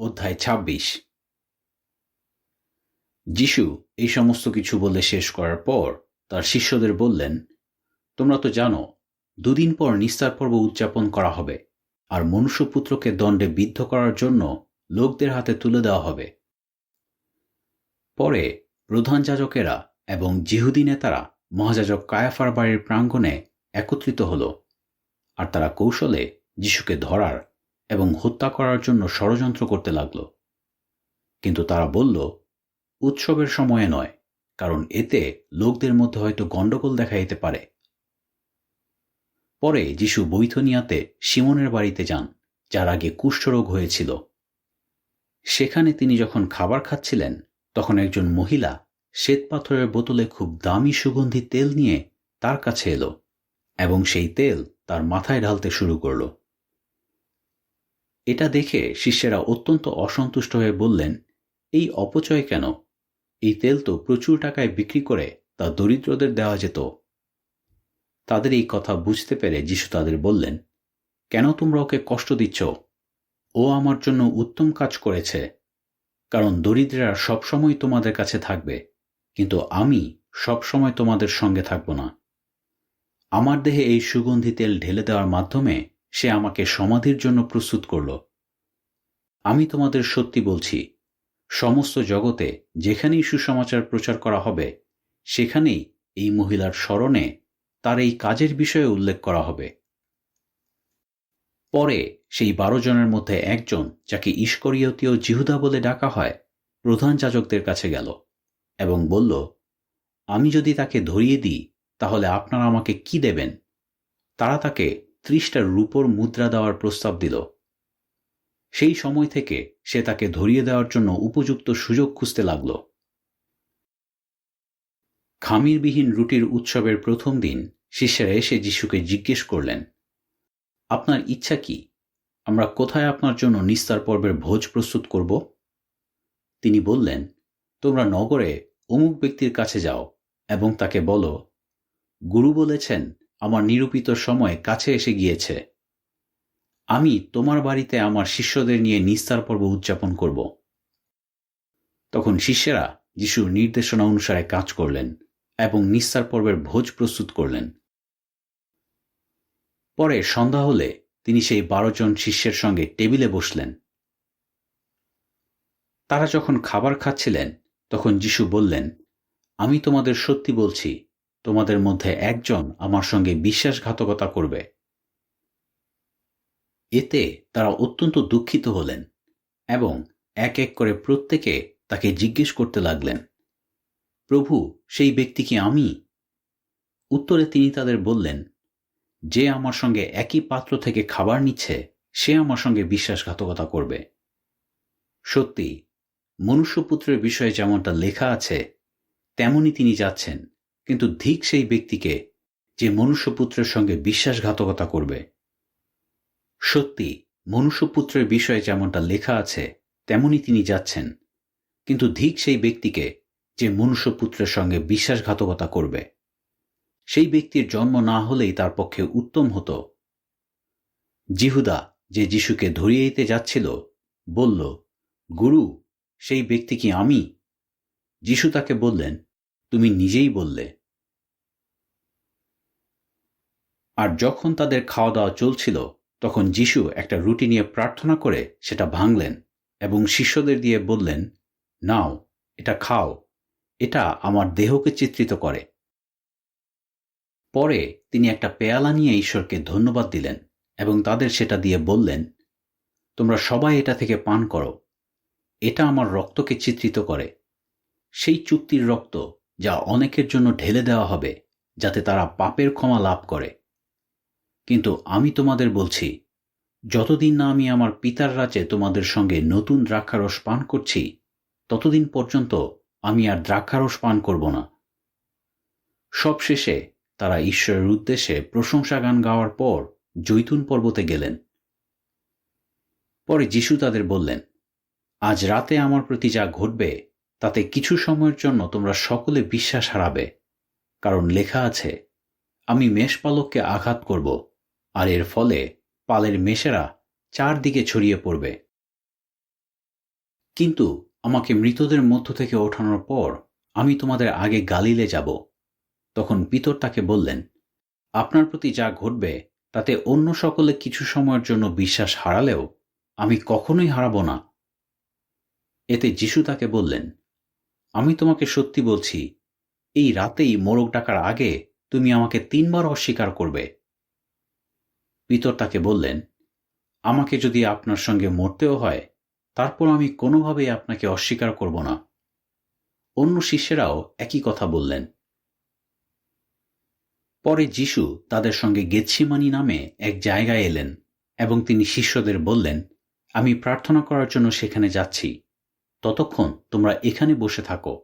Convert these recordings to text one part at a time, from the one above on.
অধ্যায় ছাব্বিশ। যিশু এই সমস্ত কিছু বলে শেষ করার পর তার শিষ্যদের বললেন, তোমরা তো জানো, দুদিন পর নিস্তার পর্ব উদযাপন করা হবে, আর মনুষ্যপুত্রকে দণ্ডে বিদ্ধ করার জন্য লোকদের হাতে তুলে দেওয়া হবে। পরে প্রধান যাজকেরা এবং জিহুদি নেতারা মহাযাজক কায়াফার বাড়ির প্রাঙ্গণে একত্রিত হল, আর তারা কৌশলে যিশুকে ধরার এবং হত্যা করার জন্য ষড়যন্ত্র করতে লাগল। কিন্তু তারা বলল, উৎসবের সময়ে নয়, কারণ এতে লোকদের মধ্যে হয়তো গণ্ডগোল দেখা যেতে পারে। পরে যিশু বৈথনিয়াতে সিমনের বাড়িতে যান, যার আগে কুষ্ঠরোগ হয়েছিল। সেখানে তিনি যখন খাবার খাচ্ছিলেন, তখন একজন মহিলা শ্বেতপাথরের বোতলে খুব দামি সুগন্ধি তেল নিয়ে তার কাছে এলো এবং সেই তেল তার মাথায় ঢালতে শুরু করল। এটা দেখে শিষ্যেরা অত্যন্ত অসন্তুষ্ট হয়ে বললেন, এই অপচয় কেন? এই তেল তো প্রচুর টাকায় বিক্রি করে তা দরিদ্রদের দেওয়া যেত। তাদের এই কথা বুঝতে পেরে যিশু তাদের বললেন, কেন তোমরা ওকে কষ্ট দিচ্ছ? ও আমার জন্য উত্তম কাজ করেছে। কারণ দরিদ্রেরা সবসময় তোমাদের কাছে থাকবে, কিন্তু আমি সবসময় তোমাদের সঙ্গে থাকব না। আমার দেহে এই সুগন্ধি তেল ঢেলে দেওয়ার মাধ্যমে সে আমাকে সমাধির জন্য প্রস্তুত করল। আমি তোমাদের সত্যি বলছি, সমস্ত জগতে যেখানেই সুসমাচার প্রচার করা হবে, সেখানেই এই মহিলার স্মরণে তার এই কাজের বিষয়ে উল্লেখ করা হবে। পরে সেই বারো জনের মধ্যে একজন, যাকে ইস্করিয়তীয় জিহুদা বলে ডাকা হয়, প্রধান যাজকদের কাছে গেল এবং বলল, আমি যদি তাকে ধরিয়ে দিই, তাহলে আপনারা আমাকে কি দেবেন? তারা তাকে ত্রিশটা রূপোর মুদ্রা দেওয়ার প্রস্তাব দিল। সেই সময় থেকে সে তাকে ধরিয়ে দেওয়ার জন্য উপযুক্ত সুযোগ খুঁজতে লাগল। খামিরবিহীন রুটির উৎসবের প্রথম দিন শিষ্যেরা এসে যিশুকে জিজ্ঞেস করলেন, আপনার ইচ্ছা কি? আমরা কোথায় আপনার জন্য নিস্তার পর্বের ভোজ প্রস্তুত করব? তিনি বললেন, তোমরা নগরে অমুক ব্যক্তির কাছে যাও এবং তাকে বলো, গুরু বলেছেন আমার নিরূপিত সময় কাছে এসে গিয়েছে। আমি তোমার বাড়িতে আমার শিষ্যদের নিয়ে নিস্তার পর্ব উদযাপন করব। তখন শিষ্যেরা যিশুর নির্দেশনা অনুসারে কাজ করলেন এবং নিস্তার পর্বের ভোজ প্রস্তুত করলেন। পরে সন্ধ্যা হলে তিনি সেই বারো জন শিষ্যের সঙ্গে টেবিলে বসলেন। তারা যখন খাবার খাচ্ছিলেন, তখন যিশু বললেন, আমি তোমাদের সত্যি বলছি তোমাদের মধ্যে একজন আমার সঙ্গে বিশ্বাসঘাতকতা করবে। এতে তারা অত্যন্ত দুঃখিত হলেন এবং এক এক করে প্রত্যেকে তাকে জিজ্ঞেস করতে লাগলেন, প্রভু, সেই ব্যক্তি কি আমি? উত্তরে তিনি তাদের বললেন, যে আমার সঙ্গে একই পাত্র থেকে খাবার নিচ্ছে, সে আমার সঙ্গে বিশ্বাসঘাতকতা করবে। সত্যি, মনুষ্যপুত্রের বিষয়ে যেমনটা লেখা আছে, তেমনই তিনি যাচ্ছেন। কিন্তু ধিক সেই ব্যক্তিকে যে মনুষ্যপুত্রের সঙ্গে বিশ্বাসঘাতকতা করবে। সত্যি, মনুষ্যপুত্রের বিষয়ে যেমনটা লেখা আছে, তেমনই তিনি যাচ্ছেন। কিন্তু ধিক সেই ব্যক্তিকে যে মনুষ্যপুত্রের সঙ্গে বিশ্বাসঘাতকতা করবে, সেই ব্যক্তির জন্ম না হলেই তার পক্ষে উত্তম হতো। জিহুদা যে যিশুকে ধরিয়ে দিতে যাচ্ছিল, বলল, গুরু, সেই ব্যক্তি কি আমি? যিশু তাকে বললেন তুমি নিজেই বললে। আর যখন তাদের খাওয়া দাওয়া চলছিল, তখন যিশু একটা রুটি নিয়ে প্রার্থনা করে সেটা ভাঙলেন এবং শিষ্যদের দিয়ে বললেন, নাও, এটা খাও, এটা আমার দেহকে চিত্রিত করে। পরে তিনি একটা পেয়ালা নিয়ে ঈশ্বরকে ধন্যবাদ দিলেন এবং তাদের সেটা দিয়ে বললেন, তোমরা সবাই এটা থেকে পান করো, এটা আমার রক্তকে চিত্রিত করে। সেই চুক্তির রক্ত যা অনেকের জন্য ঢেলে দেওয়া হবে যাতে তারা পাপের ক্ষমা লাভ করে। কিন্তু আমি তোমাদের বলছি, যতদিন না আমি আমার পিতার রাজ্যে তোমাদের সঙ্গে নতুন দ্রাক্ষারস পান করছি, ততদিন পর্যন্ত আমি আর দ্রাক্ষারস পান করব না। সবশেষে তারা ঈশ্বরের উদ্দেশ্যে প্রশংসা গান গাওয়ার পর জৈতুন পর্বতে গেলেন। পরে যিশু তাদের বললেন, আজ রাতে আমার প্রতি যা ঘটবে তাতে কিছু সময়ের জন্য তোমরা সকলে বিশ্বাস হারাবে। কারণ লেখা আছে, আমি মেষপালককে আঘাত করব, আর এর ফলে পালের মেষেরা চারদিকে ছড়িয়ে পড়বে। কিন্তু আমাকে মৃতদের মধ্য থেকে ওঠানোর পর আমি তোমাদের আগে গালিলে যাব তখন পিতর তাকে বললেন, আপনার প্রতি যা ঘটবে, তাতে অন্য সকলে কিছু সময়ের জন্য বিশ্বাস হারালেও আমি কখনোই হারাবো না এতে যিশু তাকে বললেন আমি তোমাকে সত্যি বলছি, এই রাতেই মোরগ ডাকার আগে তুমি আমাকে তিনবার অস্বীকার করবে। পিতর তাকে বললেন, আমাকে যদি আপনার সঙ্গে মরতেও হয়, তারপর আমি কোনোভাবেই আপনাকে অস্বীকার করব না। অন্য শিষ্যেরাও একই কথা বললেন। পরে যিশু তাদের সঙ্গে গেছিমানি নামে এক জায়গায় এলেন এবং তিনি শিষ্যদের বললেন, আমি প্রার্থনা করার জন্য সেখানে যাচ্ছি। ততক্ষণ তোমরা এখানে বসে থাকো।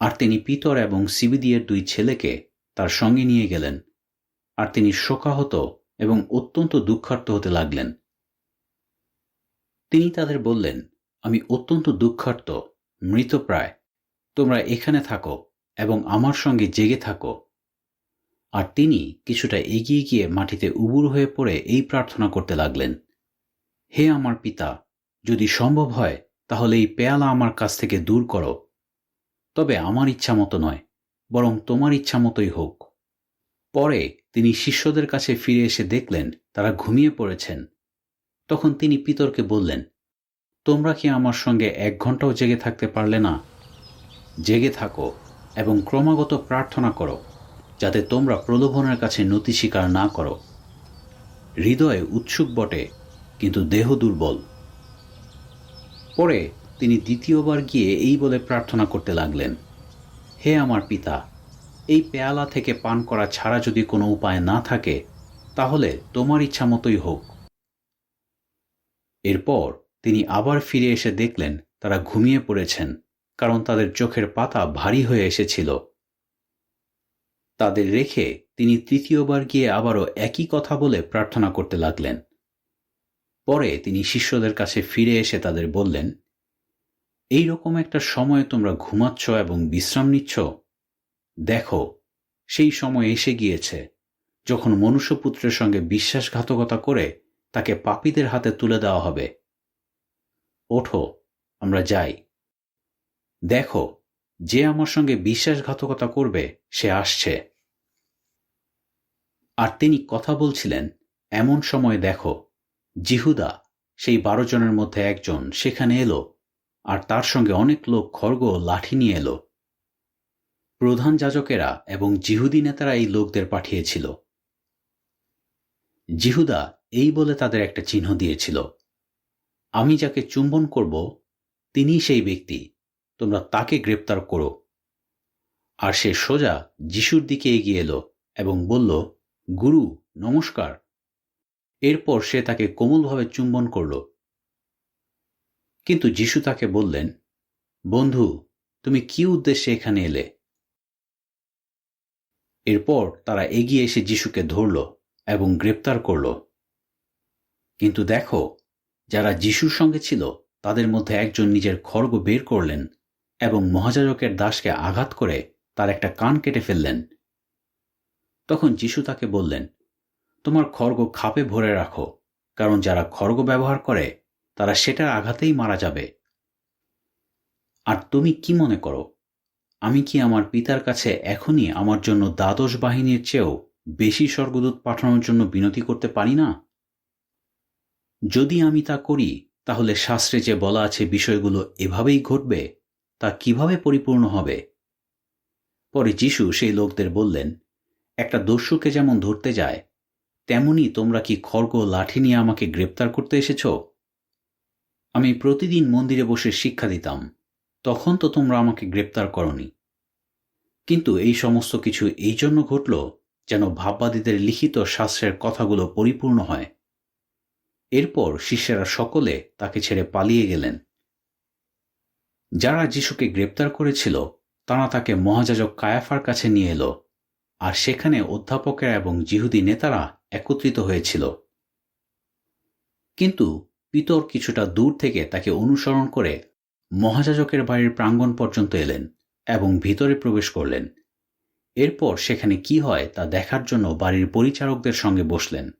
আর তিনি পিতর এবং সিবিদিয়ের দুই ছেলেকে তার সঙ্গে নিয়ে গেলেন। আর তিনি শোকাহত এবং অত্যন্ত দুঃখার্ত হতে লাগলেন। তিনি তাদের বললেন, আমি অত্যন্ত দুঃখার্ত মৃতপ্রায় তোমরা এখানে থাকো এবং আমার সঙ্গে জেগে থাকো। আর তিনি কিছুটা এগিয়ে গিয়ে মাটিতে উবুর হয়ে পড়ে এই প্রার্থনা করতে লাগলেন, হে আমার পিতা যদি সম্ভব হয়, তাহলে এই পেয়ালা আমার কাছ থেকে দূর করো। তবে আমার ইচ্ছা মতো নয়, বরং তোমার ইচ্ছা মতোই হোক। পরে তিনি শিষ্যদের কাছে ফিরে এসে দেখলেন, তারা ঘুমিয়ে পড়েছেন। তখন তিনি পিতরকে বললেন, তোমরা কি আমার সঙ্গে এক ঘন্টাও জেগে থাকতে পারলে না? জেগে থাকো এবং ক্রমাগত প্রার্থনা করো, যাতে তোমরা প্রলোভনের কাছে নতি স্বীকার না করো। হৃদয়ে উৎসুক বটে, কিন্তু দেহ দুর্বল। পরে তিনি দ্বিতীয়বার গিয়ে এই বলে প্রার্থনা করতে লাগলেন, হে আমার পিতা, এই পেয়ালা থেকে পান করা ছাড়া যদি কোনো উপায় না থাকে, তাহলে তোমার ইচ্ছা মতোই হোক। এরপর তিনি আবার ফিরে এসে দেখলেন তারা ঘুমিয়ে পড়েছেন, কারণ তাদের চোখের পাতা ভারী হয়ে এসেছিল। তাদের রেখে তিনি তৃতীয়বার গিয়ে আবারও একই কথা বলে প্রার্থনা করতে লাগলেন। পরে তিনি শিষ্যদের কাছে ফিরে এসে তাদের বললেন, এই রকম একটা সময়ে তোমরা ঘুমাচ্ছ এবং বিশ্রাম নিচ্ছ? দেখো, সেই সময় এসে গিয়েছে, যখন মনুষ্যপুত্রের সঙ্গে বিশ্বাসঘাতকতা করে তাকে পাপীদের হাতে তুলে দেওয়া হবে। ওঠো, আমরা যাই। দেখো, যে আমার সঙ্গে বিশ্বাসঘাতকতা করবে, সে আসছে। আর তিনি কথা বলছিলেন, এমন সময় দেখো জিহুদা, সেই বারো জনের মধ্যে একজন, সেখানে এলো, আর তার সঙ্গে অনেক লোক খর্গ লাঠি নিয়ে এলো। প্রধান যাজকেরা এবং জিহুদি নেতারা এই লোকদের পাঠিয়েছিল। জিহুদা এই বলে তাদের একটা চিহ্ন দিয়েছিল। আমি যাকে চুম্বন করব তিনি সেই ব্যক্তি, তোমরা তাকে গ্রেপ্তার করো। আর সে সোজা যিশুর দিকে এগিয়ে এলো এবং বলল, গুরু, নমস্কার। এরপর সে তাকে কোমলভাবে চুম্বন করল। কিন্তু যিশু তাকে বললেন, বন্ধু, তুমি কি উদ্দেশ্যে এখানে এলে? এরপর তারা এগিয়ে এসে যিশুকে ধরল এবং গ্রেপ্তার করল। কিন্তু দেখো, যারা যিশুর সঙ্গে ছিল, তাদের মধ্যে একজন নিজের খড়গ বের করলেন এবং মহাজাজকের দাসকে আঘাত করে তার একটা কান কেটে ফেললেন। তখন যিশু তাকে বললেন তোমার খড়গ খাপে ভরে রাখো, কারণ যারা খড়গ ব্যবহার করে, তারা সেটার আঘাতেই মারা যাবে। আর তুমি কি মনে করো? আমি কি আমার পিতার কাছে এখনই আমার জন্য দ্বাদশ বাহিনীর চেয়েও বেশি স্বর্গদূত পাঠানোর জন্য বিনতি করতে পারি না? যদি আমি তা করি, তাহলে শাস্ত্রে যে বলা আছে বিষয়গুলো এভাবেই ঘটবে, তা কীভাবে পরিপূর্ণ হবে? পরে যিশু সেই লোকদের বললেন, একটা দস্যুকে যেমন ধরতে যায় তেমনি তোমরা কি খড়গ লাঠি নিয়ে আমাকে গ্রেপ্তার করতে এসেছ? আমি প্রতিদিন মন্দিরে বসে শিক্ষা দিতাম, তখন তো তোমরা আমাকে গ্রেপ্তার করনি। কিন্তু এই সমস্ত কিছু এই জন্য ঘটল যেন ভাববাদীদের লিখিত শাস্ত্রের কথাগুলো পরিপূর্ণ হয়। এরপর শিষ্যেরা সকলে তাকে ছেড়ে পালিয়ে গেলেন। যারা যিশুকে গ্রেপ্তার করেছিল, তারা তাকে মহাজাজক কায়াফার কাছে নিয়ে এলো। আর সেখানে অধ্যাপকেরা এবং জিহুদি নেতারা একত্রিত হয়েছিল। কিন্তু পিতর কিছুটা দূর থেকে তাকে অনুসরণ করে মহাজাজকের বাড়ির প্রাঙ্গণ পর্যন্ত এলেন এবং ভিতরে প্রবেশ করলেন। এরপর সেখানে কি হয় তা দেখার জন্য বাড়ির পরিচারকদের সঙ্গে বসলেন।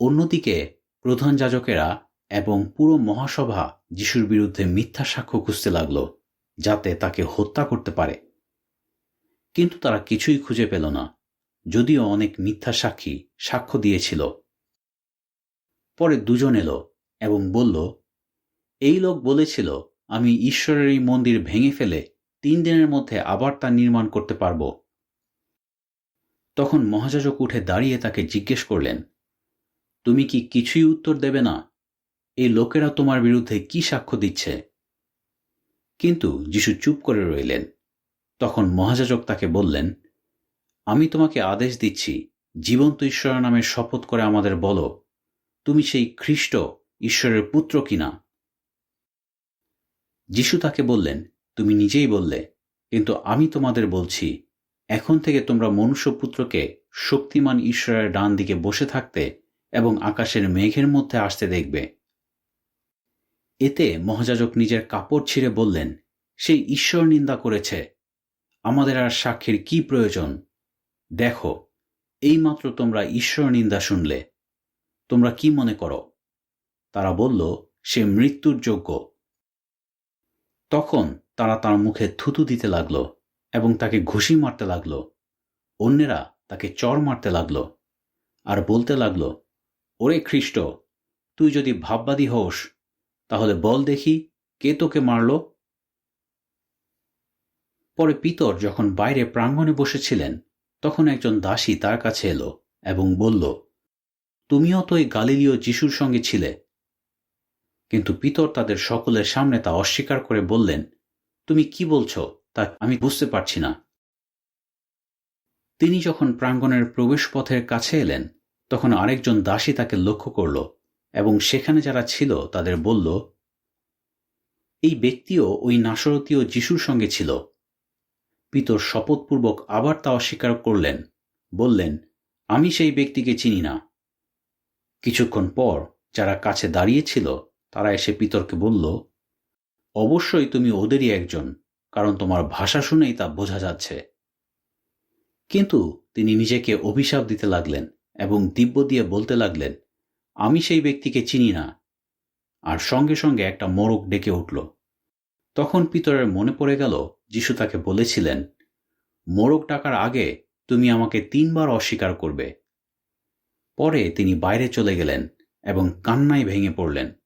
অন্যদিকে প্রধান যাজকেরা এবং পুরো মহাসভা যিশুর বিরুদ্ধে মিথ্যা সাক্ষ্য খুঁজতে লাগল, যাতে তাকে হত্যা করতে পারে। কিন্তু তারা কিছুই খুঁজে পেল না, যদিও অনেক মিথ্যা সাক্ষী সাক্ষ্য দিয়েছিল। পরে দুজন এলো এবং বলল, এই লোক বলেছিল, আমি ঈশ্বরের এই মন্দির ভেঙে ফেলে তিন দিনের মধ্যে আবার তা নির্মাণ করতে পারব। তখন মহাজাজক উঠে দাঁড়িয়ে তাকে জিজ্ঞেস করলেন, তুমি কি কিছুই উত্তর দেবে না? এই লোকেরা তোমার বিরুদ্ধে কি সাক্ষ্য দিচ্ছে? কিন্তু যিশু চুপ করে রইলেন। তখন মহাজাজক তাকে বললেন, আমি তোমাকে আদেশ দিচ্ছি, জীবন্ত ঈশ্বরের নামে শপথ করে আমাদের বলো, তুমি সেই খ্রিস্ট ঈশ্বরের পুত্র কিনা? যিশু তাকে বললেন, তুমি নিজেই বললে, কিন্তু আমি তোমাদের বলছি, এখন থেকে তোমরা মনুষ্যপুত্রকে শক্তিমান ঈশ্বরের ডান দিকে বসে থাকতে এবং আকাশের মেঘের মধ্যে আসতে দেখবে। এতে মহাজাজক নিজের কাপড় ছিঁড়ে বললেন, সেই ঈশ্বর নিন্দা করেছে আমাদের আর সাক্ষীর কি প্রয়োজন? দেখো, এইমাত্র তোমরা ঈশ্বর নিন্দা শুনলে, তোমরা কি মনে করো? তারা বলল, সে মৃত্যুর যোগ্য। তখন তারা তার মুখে থুতু দিতে লাগল এবং তাকে ঘুষি মারতে লাগল। অন্যেরা তাকে চর মারতে লাগল আর বলতে লাগল, ওরে খ্রিস্ট, তুই যদি ভাববাদী হোস, তাহলে বল দেখি কে তোকে মারল? পরে পিতর যখন বাইরে প্রাঙ্গণে বসেছিলেন, তখন একজন দাসী তার কাছে এলো এবং বলল, তুমিও তো এই গালিলীয় যিশুর সঙ্গে ছিলে। কিন্তু পিতর তাদের সকলের সামনে তা অস্বীকার করে বললেন, তুমি কি বলছো তা আমি বুঝতে পারছি না। তিনি যখন প্রাঙ্গণের প্রবেশপথের কাছে এলেন, তখন আরেকজন দাসী তাকে লক্ষ্য করল এবং সেখানে যারা ছিল তাদের বলল, এই ব্যক্তিও ওই নাসরতীয় যিশুর সঙ্গে ছিল। পিতর শপথপূর্বক আবার তা অস্বীকার করলেন, বললেন, আমি সেই ব্যক্তিকে চিনি না। কিছুক্ষণ পর যারা কাছে দাঁড়িয়েছিল, তারা এসে পিতরকে বলল, অবশ্যই তুমি ওদেরই একজন, কারণ তোমার ভাষা শুনেই তা বোঝা যাচ্ছে। কিন্তু তিনি নিজেকে অভিশাপ দিতে লাগলেন এবং দিব্য দিয়ে বলতে লাগলেন, আমি সেই ব্যক্তিকে চিনি না। আর সঙ্গে সঙ্গে একটা মোরগ ডেকে উঠল। তখন পিতরের মনে পড়ে গেল যিশু তাকে বলেছিলেন, মোরগ টাকার আগে তুমি আমাকে তিনবার অস্বীকার করবে। পরে তিনি বাইরে চলে গেলেন এবং কান্নায় ভেঙে পড়লেন।